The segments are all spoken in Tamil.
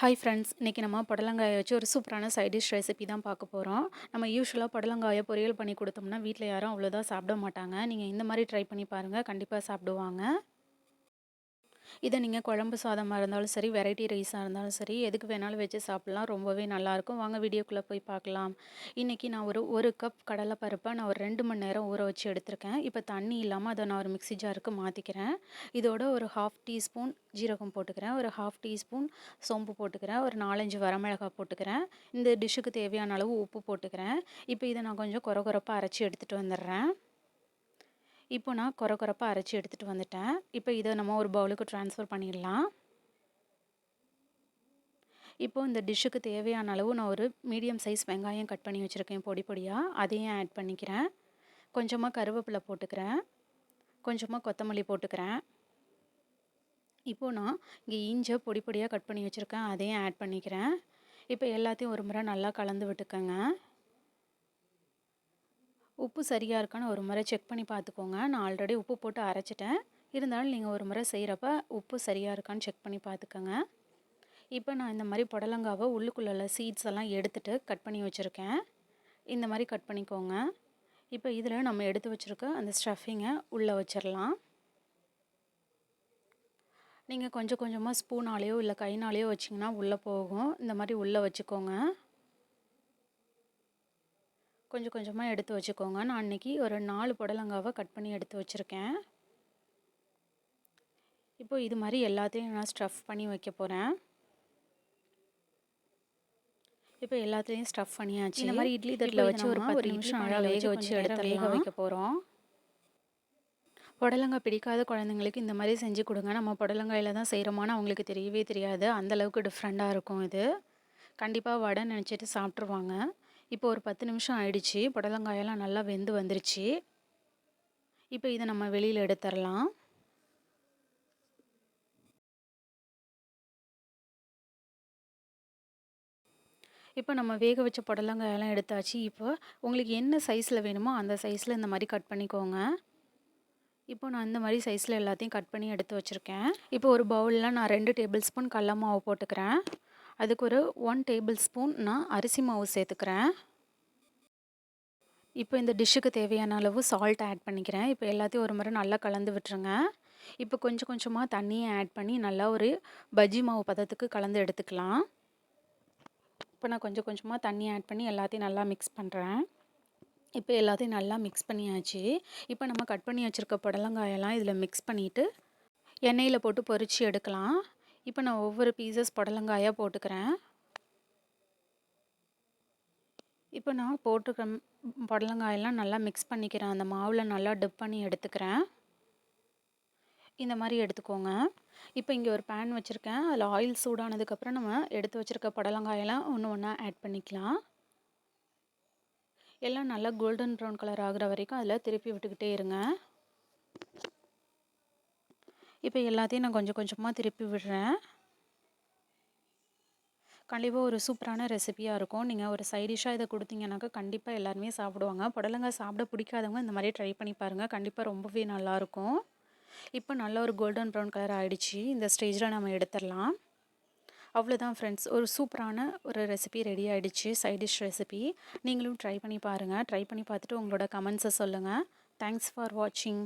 ஹாய் ஃப்ரெண்ட்ஸ் இன்றைக்கி நம்ம புடலங்காயை வச்சு ஒரு சூப்பரான சைட் டிஷ் ரெசிபி தான் பார்க்க போகிறோம் நம்ம யூஸ்வலாக புடலங்காயை பொரியல் பண்ணி கொடுத்தோம்னா வீட்டில் யாரும் அவ்வளோதான் சாப்பிட மாட்டாங்க. நீங்கள் இந்த மாதிரி ட்ரை பண்ணி பாருங்கள் கண்டிப்பாக சாப்பிடுவாங்க. இதை நீங்கள் குழம்பு சாதமாக இருந்தாலும் சரி வெரைட்டி ரைஸாக இருந்தாலும் சரி எதுக்கு வேணாலும் வச்சு சாப்பிட்லாம். ரொம்பவே நல்லாயிருக்கும் வாங்க வீடியோக்குள்ளே போய் பார்க்கலாம். இன்றைக்கி நான் ஒரு ஒரு கப் கடலைப்பருப்பை நான் ஒரு ரெண்டு மணி நேரம் ஊற வச்சு எடுத்திருக்கேன். இப்போ தண்ணி இல்லாமல் அதை நான் ஒரு மிக்சி ஜாருக்கு மாற்றிக்கிறேன் இதோட ஒரு ஹாஃப் டீஸ்பூன் ஜீரகம் போட்டுக்கிறேன். ஒரு ஹாஃப் டீஸ்பூன் சோம்பு போட்டுக்கிறேன். ஒரு நாலஞ்சு வரமிளகாய் போட்டுக்கிறேன். இந்த டிஷ்ஷுக்கு தேவையான அளவு உப்பு போட்டுக்கிறேன். இப்போ இதை நான் கொஞ்சம் குறை குறைப்பாக அரைச்சி எடுத்துகிட்டு வந்துடுறேன். இப்போ நான் குறை குறைப்பாக அரைச்சி எடுத்துகிட்டு வந்துட்டேன். இப்போ இதை நம்ம ஒரு பவுலுக்கு ட்ரான்ஸ்ஃபர் பண்ணிடலாம். இப்போது இந்த டிஷ்ஷுக்கு தேவையான அளவு நான் ஒரு மீடியம் சைஸ் வெங்காயம் கட் பண்ணி வச்சுருக்கேன் பொடி பொடியாக அதையும் ஆட் பண்ணிக்கிறேன். கொஞ்சமாக கருவேப்பிலை போட்டுக்கிறேன். கொஞ்சமாக கொத்தமல்லி போட்டுக்கிறேன். இப்போது நான் இங்கே இஞ்சை பொடி பொடியாக கட் பண்ணி வச்சுருக்கேன். அதையும் ஆட் பண்ணிக்கிறேன். இப்போ எல்லாத்தையும் ஒரு முறை நல்லா கலந்து விட்டுக்கோங்க. உப்பு சரியாக இருக்கான்னு ஒரு முறை செக் பண்ணி பார்த்துக்கோங்க. நான் ஆல்ரெடி உப்பு போட்டு அரைச்சிட்டேன். இருந்தாலும் நீங்கள் ஒரு முறை செய்கிறப்ப உப்பு சரியாக இருக்கான்னு செக் பண்ணி பார்த்துக்கோங்க. இப்போ நான் இந்த மாதிரி புடலங்காவை உள்ளுக்குள்ள சீட்ஸ் எல்லாம் எடுத்துகிட்டு கட் பண்ணி வச்சுருக்கேன். இந்த மாதிரி கட் பண்ணிக்கோங்க. இப்போ இதில் நம்ம எடுத்து வச்சுருக்க அந்த ஸ்டஃபிங்கை உள்ளே வச்சிடலாம் நீங்கள் கொஞ்சம் கொஞ்சமாக ஸ்பூனாலேயோ இல்லை கைனாலேயோ வச்சிங்கன்னா உள்ளே போகும். இந்த மாதிரி உள்ளே வச்சுக்கோங்க. கொஞ்சம் கொஞ்சமாக எடுத்து வச்சுக்கோங்க. நான் அன்றைக்கி ஒரு நாலு புடலங்காவை கட் பண்ணி எடுத்து வச்சுருக்கேன். இப்போது இது மாதிரி எல்லாத்தையும் நான் ஸ்டஃப் பண்ணி வைக்க போகிறேன் இப்போ எல்லாத்துலேயும் ஸ்டஃப் பண்ணியாச்சு. இந்த மாதிரி இட்லி தட்டில் வச்சு ஒரு பத்து நிமிஷம் அழகாக வேக வச்சு எடுத்து வேக வைக்க போகிறோம் புடலங்காய் பிடிக்காத குழந்தைங்களுக்கு இந்த மாதிரி செஞ்சு கொடுங்க. நம்ம புடலங்காயில் தான் செய்கிறோமான்னு அவங்களுக்கு தெரியவே தெரியாது. அந்தளவுக்கு டிஃப்ரெண்ட்டாக இருக்கும் இது. கண்டிப்பாக வடை நினச்சிட்டு சாப்பிட்ருவாங்க இப்போ ஒரு பத்து நிமிஷம் ஆயிடுச்சு. புடலங்காயெல்லாம் நல்லா வெந்து வந்துருச்சு. இப்போ இதை நம்ம வெளியில் எடுத்துடலாம் இப்போ நம்ம வேக வச்ச புடலங்காயெல்லாம் எடுத்தாச்சு. இப்போ உங்களுக்கு என்ன சைஸில் வேணுமோ அந்த சைஸில் இந்த மாதிரி கட் பண்ணிக்கோங்க. இப்போ நான் இந்த மாதிரி சைஸில் எல்லாத்தையும் கட் பண்ணி எடுத்து வச்சுருக்கேன். இப்போ ஒரு பவுலில் நான் ரெண்டு டேபிள் ஸ்பூன் கடல மாவு போட்டுக்கிறேன். அதுக்கு ஒரு ஒன் டேபிள் ஸ்பூன் நான் அரிசி மாவு சேர்த்துக்கிறேன். இப்போ இந்த டிஷ்ஷுக்கு தேவையான அளவு சால்ட் ஆட் பண்ணிக்கிறேன். இப்போ எல்லாத்தையும் ஒரு முறை நல்லா கலந்து விட்டுருங்க. இப்போ கொஞ்சம் கொஞ்சமாக தண்ணியை ஆட் பண்ணி நல்லா ஒரு பஜ்ஜி மாவு பதத்துக்கு கலந்து எடுத்துக்கலாம். இப்போ நான் கொஞ்சம் கொஞ்சமாக தண்ணி ஆட் பண்ணி எல்லாத்தையும் நல்லா மிக்ஸ் பண்ணுறேன் இப்போ எல்லாத்தையும் நல்லா மிக்ஸ் பண்ணியாச்சு. இப்போ நம்ம கட் பண்ணி வச்சுருக்க புடலங்காயெல்லாம் இதில் மிக்ஸ் பண்ணிவிட்டு எண்ணெயில் போட்டு பொறிச்சு எடுக்கலாம். இப்போ நான் ஒவ்வொரு பீசஸ் புடலங்காயாக போட்டுக்கிறேன். இப்போ நான் போட்டுக்க புடலங்காயெல்லாம் நல்லா மிக்ஸ் பண்ணிக்கிறேன். அந்த மாவில் நல்லா டிப் பண்ணி எடுத்துக்கிறேன். இந்த மாதிரி எடுத்துக்கோங்க. இப்போ இங்கே ஒரு பேன் வச்சுருக்கேன். அதில் ஆயில் சூடானதுக்கப்புறம் நம்ம எடுத்து வச்சுருக்க புடலங்காயெல்லாம் ஒன்று ஒன்றா ஆட் பண்ணிக்கலாம். எல்லாம் நல்லா கோல்டன் ப்ரௌன் கலர் ஆகிற வரைக்கும் அதில் திருப்பி விட்டுக்கிட்டே இருங்க. இப்போ எல்லாத்தையும் நான் கொஞ்சம் கொஞ்சமாக திருப்பி விடுறேன். கண்டிப்பாக ஒரு சூப்பரான ரெசிபியாக இருக்கும். நீங்கள் ஒரு சைடிஷாக இதை கொடுத்தீங்கன்னாக்கா கண்டிப்பாக எல்லாருமே சாப்பிடுவாங்க. புடலங்காய் சாப்பிட பிடிக்காதவங்க இந்த மாதிரி ட்ரை பண்ணி பாருங்கள் கண்டிப்பாக ரொம்பவே நல்லாயிருக்கும் இப்போ நல்ல ஒரு கோல்டன் ப்ரௌன் கலர் ஆகிடுச்சு இந்த ஸ்டேஜில் நம்ம எடுத்துடலாம். அவ்வளோதான் ஃப்ரெண்ட்ஸ் ஒரு சூப்பரான ஒரு ரெசிபி ரெடி ஆகிடுச்சு சைடிஷ் ரெசிபி நீங்களும் ட்ரை பண்ணி பாருங்கள் ட்ரை பண்ணி பார்த்துட்டு உங்களோட கமெண்ட்ஸை சொல்லுங்கள் தேங்க்ஸ் ஃபார் வாட்சிங்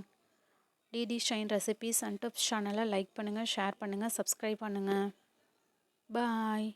DD shine recipes and tips சேனலை லைக் பண்ணுங்கள் ஷேர் பண்ணுங்கள் சப்ஸ்கிரைப் பண்ணுங்கள் பாய்